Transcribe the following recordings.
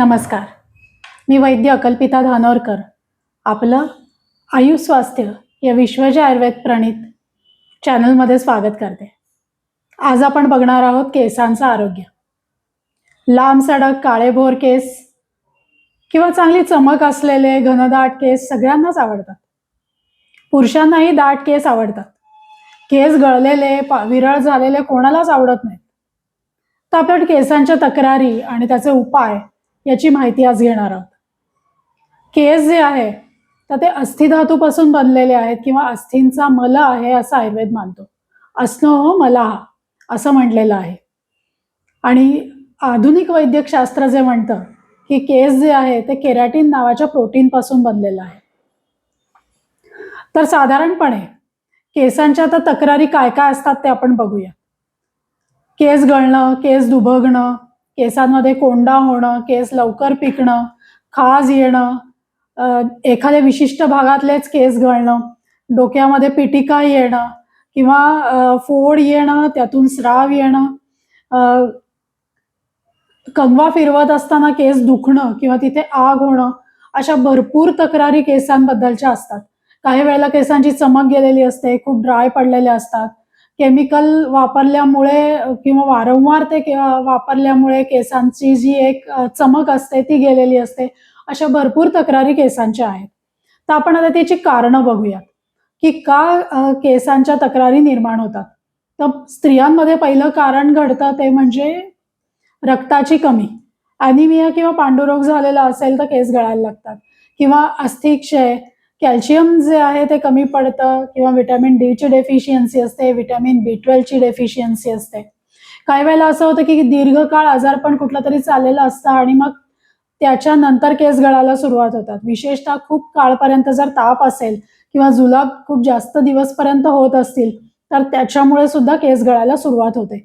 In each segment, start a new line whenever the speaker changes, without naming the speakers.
नमस्कार. मी वैद्य अकल्पिता धानोरकर. आपलं आयु स्वास्थ्य या विश्वजय आयुर्वेद प्रणित चॅनलमध्ये स्वागत करते. आज आपण बघणार आहोत केसांचं आरोग्य. लांब सडक काळेभोर केस किंवा चांगली चमक असलेले घनदाट केस सगळ्यांनाच आवडतात. पुरुषांनाही दाट केस आवडतात. केस गळलेले पा- विरळ झालेले कोणालाच आवडत नाहीत. तर आपण केसांच्या तक्रारी आणि त्याचे उपाय याची माहिती आज घेणार आहोत. केस जे आहे तर ते अस्थिधातूपासून बनलेले आहेत किंवा अस्थींचा मल आहे असं आयुर्वेद मानतो. अस्नो हो मला असं म्हटलेलं आहे. आणि आधुनिक वैद्यकशास्त्र जे म्हणतं की केस जे आहे ते केरॅटिन नावाच्या प्रोटीनपासून बनलेलं आहे. तर साधारणपणे केसांच्या आता तक्रारी काय काय असतात ते आपण बघूया. केस गळणं केस दुभगणं केसांमध्ये कोंडा होणं केस लवकर पिकणं खाज येणं एखाद्या विशिष्ट भागातलेच केस गळणं डोक्यामध्ये पिटिका येणं किंवा फोड येणं त्यातून स्राव येणं कंगवा फिरवत असताना केस दुखणं किंवा तिथे आग होणं अशा भरपूर तक्रारी केसांबद्दलच्या असतात. काही वेळेला केसांची चमक गेलेली असते खूप ड्राय पडलेले असतात केमिकल वापरल्यामुळे किंवा वारंवार ते के- वापरल्यामुळे केसांची जी एक चमक असते ती गेलेली असते अशा भरपूर तक्रारी केसांच्या आहेत. तर आपण आता त्याची कारणं बघूया की का केसांच्या तक्रारी निर्माण होतात? तर स्त्रियांमध्ये पहिलं कारण घडतं ते म्हणजे रक्ताची कमी. अॅनिमिया किंवा पांडुरोग झालेला असेल तर केस गळायला लागतात. किंवा अस्थिक्षय कॅल्शियम जे आहे ते कमी पडतं किंवा विटॅमिन डी ची डेफिशियन्सी असते विटॅमिन बी ची डेफिशियन्सी असते. काही वेळेला असं होतं की दीर्घकाळ आजारपण कुठलं तरी चाललेलं असतं आणि मग त्याच्यानंतर केस गळायला सुरुवात होतात. विशेषतः खूप काळपर्यंत जर ताप असेल किंवा जुलाब खूप जास्त दिवसपर्यंत होत असतील तर त्याच्यामुळे सुद्धा केस गळायला सुरुवात होते.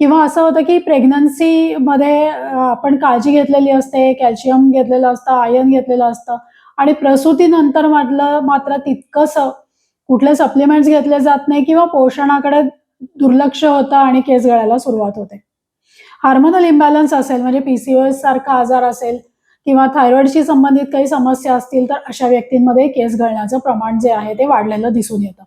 किंवा असं होतं की प्रेग्नन्सीमध्ये आपण काळजी घेतलेली असते कॅल्शियम घेतलेलं असतं आयर्न घेतलेलं असतं आणि प्रसूतीनंतर मधलं मात्र तितकंसं कुठले सप्लिमेंट्स घेतले जात नाही किंवा पोषणाकडे दुर्लक्ष होतं आणि केस गळायला सुरुवात होते. हार्मोनल इम्बॅलन्स असेल म्हणजे पीसीओएस सारखा आजार असेल किंवा थायरॉइडशी संबंधित काही समस्या असतील तर अशा व्यक्तींमध्ये केस गळण्याचं प्रमाण जे आहे ते वाढलेलं दिसून येतं.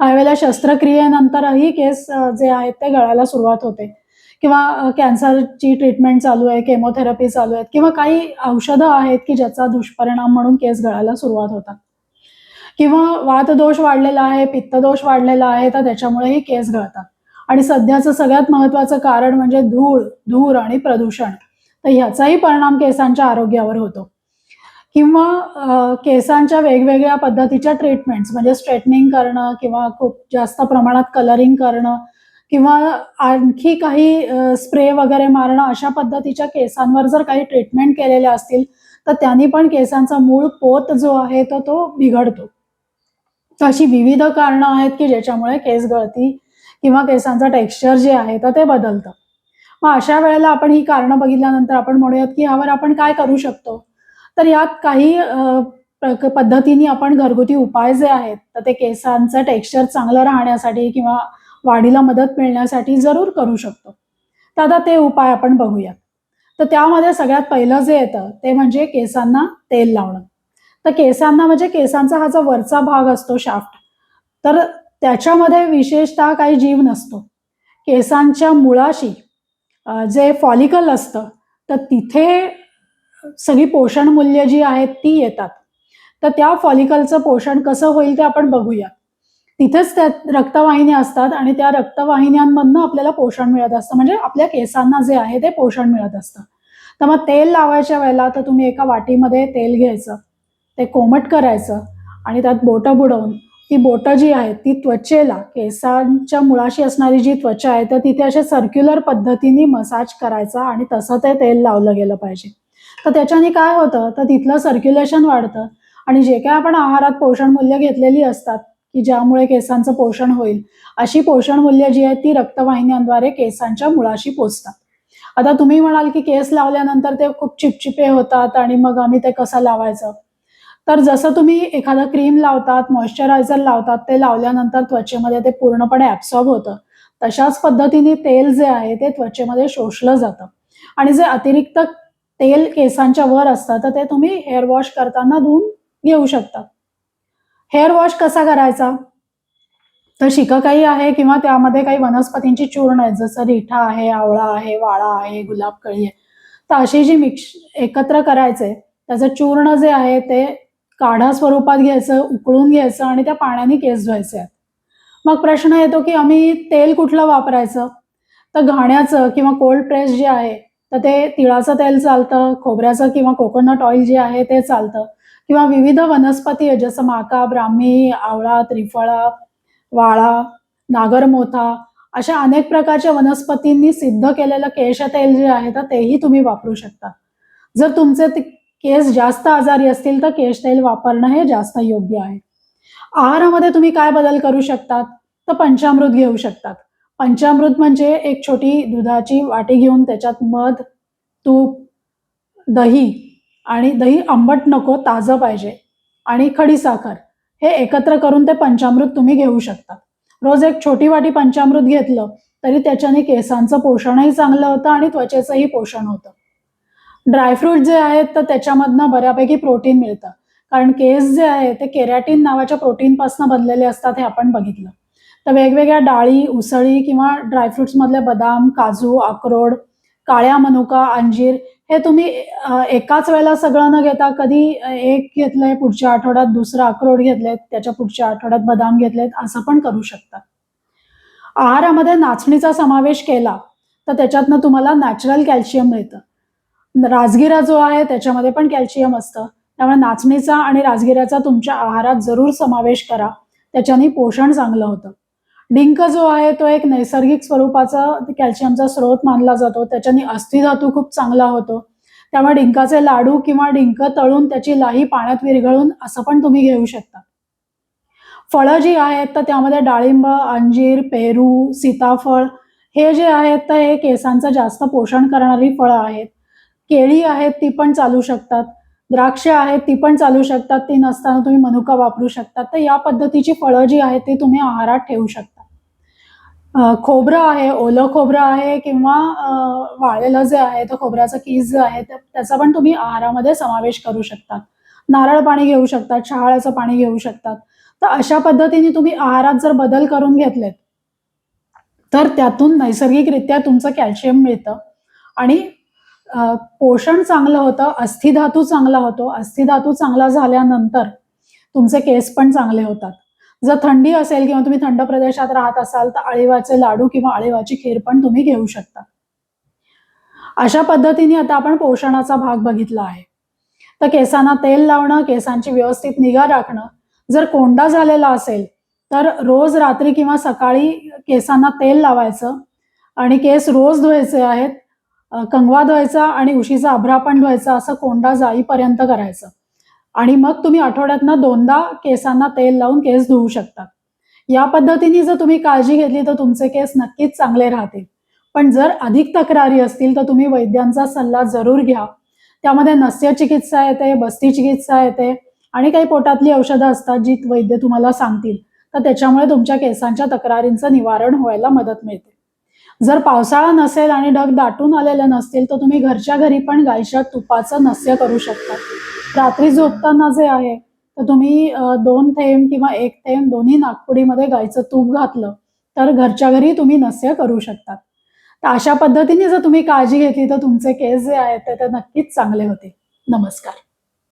काही वेळेला शस्त्रक्रियेनंतरही केस जे आहेत ते गळायला सुरुवात होते. किंवा कॅन्सरची ट्रीटमेंट चालू आहे केमोथेरपी चालू आहेत किंवा काही औषधं आहेत की ज्याचा दुष्परिणाम म्हणून केस गळायला सुरुवात होतात. किंवा वातदोष वाढलेला आहे पित्तदोष वाढलेला आहे तर त्याच्यामुळेही केस गळतात. आणि सध्याचं सगळ्यात महत्वाचं कारण म्हणजे धूळ धूर आणि प्रदूषण. तर ह्याचाही परिणाम केसांच्या आरोग्यावर होतो. किंवा केसांच्या वेगवेगळ्या पद्धतीच्या ट्रीटमेंट्स म्हणजे स्ट्रेटनिंग करणं किंवा खूप जास्त प्रमाणात कलरिंग करणं किंवा आणखी काही स्प्रे वगैरे मारणं अशा पद्धतीच्या केसांवर जर काही ट्रीटमेंट केलेल्या असतील तर त्यांनी पण केसांचा मूळ पोत जो आहे तर तो बिघडतो. तर अशी विविध कारणं आहेत की ज्याच्यामुळे केस गळती किंवा केसांचं टेक्स्चर जे आहे तर ते बदलतं. मग अशा वेळेला आपण ही कारणं बघितल्यानंतर आपण म्हणूयात की यावर आपण काय करू शकतो? तर यात काही पद्धतीने आपण घरगुती उपाय जे आहेत तर ते केसांचं टेक्स्चर चांगलं राहण्यासाठी किंवा वाढीला मदत मिळण्यासाठी जरूर करू शकतो. तर आता ते उपाय आपण बघूया तर त्यामध्ये सगळ्यात पहिलं जे येतं ते म्हणजे केसांना तेल लावणं. तर केसांना म्हणजे केसांचा हा जो वरचा भाग असतो शाफ्ट तर त्याच्यामध्ये विशेषतः काही जीव नसतो. केसांच्या मुळाशी जे फॉलिकल असतं तर तिथे सगळी पोषण मूल्य जी आहेत ती येतात. तर त्या फॉलिकलचं पोषण कसं होईल ते आपण बघूया तिथेच त्या रक्तवाहिन्या असतात आणि त्या रक्तवाहिन्यांमधनं आपल्याला पोषण मिळत असतं. म्हणजे आपल्या केसांना जे आहे ते पोषण मिळत असतं. तर मग तेल लावायच्या वेळेला तर तुम्ही एका वाटीमध्ये तेल घ्यायचं ते कोमट करायचं आणि त्यात बोटं बुडवून ती बोटं जी आहेत ती त्वचेला केसांच्या मुळाशी असणारी जी त्वचा आहे तर तिथे अशा सर्क्युलर पद्धतीने मसाज करायचा आणि तसं ते तेल लावलं गेलं पाहिजे. तर त्याच्याने काय होतं? तर तिथलं सर्क्युलेशन वाढतं आणि जे काय आपण आहारात पोषण मूल्य घेतलेली असतात की ज्यामुळे केसांचं पोषण होईल. अशी पोषण मूल्य जी आहेत ती रक्तवाहिन्यांद्वारे केसांच्या मुळाशी पोचतात. आता तुम्ही म्हणाल की केस लावल्यानंतर ते खूप चिपचिपे होतात आणि मग आम्ही ते कसं लावायचं? तर जसं तुम्ही एखादं क्रीम लावतात मॉइश्चरायझर लावतात ते लावल्यानंतर त्वचेमध्ये ते पूर्णपणे ॲब्सॉर्ब होतं. तशाच पद्धतीने तेल जे आहे ते त्वचेमध्ये शोषलं जातं. आणि जे अतिरिक्त तेल केसांच्या वर असतं तर ते तुम्ही हेअर वॉश करताना धुवून घेऊ शकतात हेअर वॉश कसा करायचा? तर शिकाकाई आहे किंवा त्यामध्ये काही वनस्पतींची चूर्ण आहेत जसं रिठा आहे आवळा आहे वाळा आहे गुलाब कळी आहे. तर अशी जी मिक्स एकत्र करायचे त्याचं चूर्ण जे आहे ते काढा स्वरूपात घ्यायचं उकळून घ्यायचं आणि त्या पाण्याने केस धुवायचे. आहेत मग प्रश्न येतो की आम्ही तेल कुठलं वापरायचं? तर घाण्याचं किंवा कोल्ड प्रेस जे आहे तर ते तिळाचं तेल चालतं खोबऱ्याचं किंवा कोकोनट ऑइल जे आहे ते चालतं. किंवा विविध वनस्पती आहे जसं माका ब्राह्मी आवळा त्रिफळा वाळा नागरमोथा अशा अनेक प्रकारच्या वनस्पतींनी सिद्ध केलेलं केश तेल जे आहे तर तेही तुम्ही वापरू शकता. जर तुमचे केस जास्त आजारी असतील तर केश तेल वापरणं हे जास्त योग्य आहे. आहारामध्ये तुम्ही काय बदल करू शकतात तर पंचामृत घेऊ शकतात. पंचामृत म्हणजे एक छोटी दुधाची वाटी घेऊन त्याच्यात मध तूप दही आणि दही आंबट नको ताजं पाहिजे. आणि खडीसाखर हे एकत्र करून ते पंचामृत तुम्ही घेऊ शकता. रोज एक छोटी वाटी पंचामृत घेतलं तरी त्याच्याने केसांचं पोषणही चांगलं होतं आणि त्वचेचंही पोषण होतं. ड्रायफ्रूट जे आहेत तर त्याच्यामधनं बऱ्यापैकी प्रोटीन मिळतं. कारण केस जे आहे ते केरॅटिन नावाच्या प्रोटीनपासून बनलेले असतात हे आपण बघितलं. तर वेगवेगळ्या डाळी उसळी किंवा ड्रायफ्रुट्समधले बदाम काजू अक्रोड काळ्या मनुका अंजीर हे तुम्ही एकाच वेळेला सगळं न घेता कधी एक घेतलंय पुढच्या आठवड्यात दुसरं अक्रोड घेतलेत त्याच्या पुढच्या आठवड्यात बदाम घेतलेत असं पण करू शकता. आहारामध्ये नाचणीचा समावेश केला तर त्याच्यातनं तुम्हाला नॅचरल कॅल्शियम मिळतं. राजगिरा जो आहे त्याच्यामध्ये पण कॅल्शियम असतं. त्यामुळे नाचणीचा आणि राजगिऱ्याचा तुमच्या आहारात जरूर समावेश करा. त्याच्याने पोषण चांगलं होतं. डिंक जो आहे तो एक नैसर्गिक स्वरूपाचा कॅल्शियमचा स्रोत मानला जातो. त्याच्याने अस्थिधातू खूप चांगला होतो. त्यामुळे डिंकाचे लाडू किंवा डिंक तळून त्याची लाही पाण्यात विरघळून असं पण तुम्ही घेऊ शकता. फळं जी आहेत तर त्यामध्ये डाळिंब अंजीर पेरू सीताफळ हे जे आहेत तर हे केसांचं जास्त पोषण करणारी फळं आहेत. केळी आहेत ती पण चालू शकतात. द्राक्ष आहेत ती पण चालू शकतात. ती नसताना तुम्ही मनुका वापरू शकतात तर या पद्धतीची फळं जी आहेत ती तुम्ही आहारात ठेवू शकता. खोबरं आहे ओलं खोबरं आहे किंवा वाळलेलं जे आहे तर खोबऱ्याचं कीस जे आहे त्याचा पण तुम्ही आहारामध्ये समावेश करू शकता. नारळ पाणी घेऊ शकतात शहाळ्याचं पाणी घेऊ शकतात तर अशा पद्धतीने तुम्ही आहारात जर बदल करून घेतलेत तर त्यातून नैसर्गिकरित्या तुमचं कॅल्शियम मिळतं. आणि पोषण चांगलं होतं अस्थिधातू चांगला होतो. अस्थिधातू चांगला झाल्यानंतर तुमचे केस पण चांगले होतात. जर थंडी असेल किंवा तुम्ही थंड प्रदेशात राहत असाल तर अळीवाचे लाडू किंवा अळीवाची खीर पण तुम्ही घेऊ शकता. अशा पद्धतीने आता आपण पोषणाचा भाग बघितला आहे. तर केसांना तेल लावणं केसांची व्यवस्थित निगा राखणं जर कोंडा झालेला असेल तर रोज रात्री किंवा सकाळी केसांना तेल लावायचं आणि केस रोज धुवायचे आहेत कंगवा धुवायचा आणि उशीचा अभरा पण धुवायचा असं कोंडा जाईपर्यंत करायचं. आणि मग तुम्ही आठवड्यातनं दोनदा केसांना तेल लावून केस धुवू शकता या पद्धतीने जर तुम्ही काळजी घेतली तर तुमचे केस नक्कीच चांगले राहतील. पण जर अधिक तक्रारी असतील तर तुम्ही वैद्यांचा सल्ला जरूर घ्या. त्यामध्ये नस्य चिकित्सा येते बस्ती चिकित्सा येते आणि काही पोटातली औषधं असतात जी वैद्य तुम्हाला सांगतील. तर त्याच्यामुळे तुमच्या केसांच्या तक्रारींचं निवारण व्हायला मदत मिळते. जर पावसाळा नसेल आणि ढग दाटून आलेले नसतील तर तुम्ही घरच्या घरी पण गायच्या तुपाचं नस्य करू शकता. रात्री झोपताना जे आहे तर तुम्ही दोन थेंब किंवा एक थेंब दोन्ही नागपुडीमध्ये गायचं तूप घातलं तर घरच्या घरी तुम्ही नस्य करू शकता तर अशा पद्धतीने जर तुम्ही काळजी घेतली तर तुमचे केस जे आहेत ते ते नक्कीच चांगले होते नमस्कार.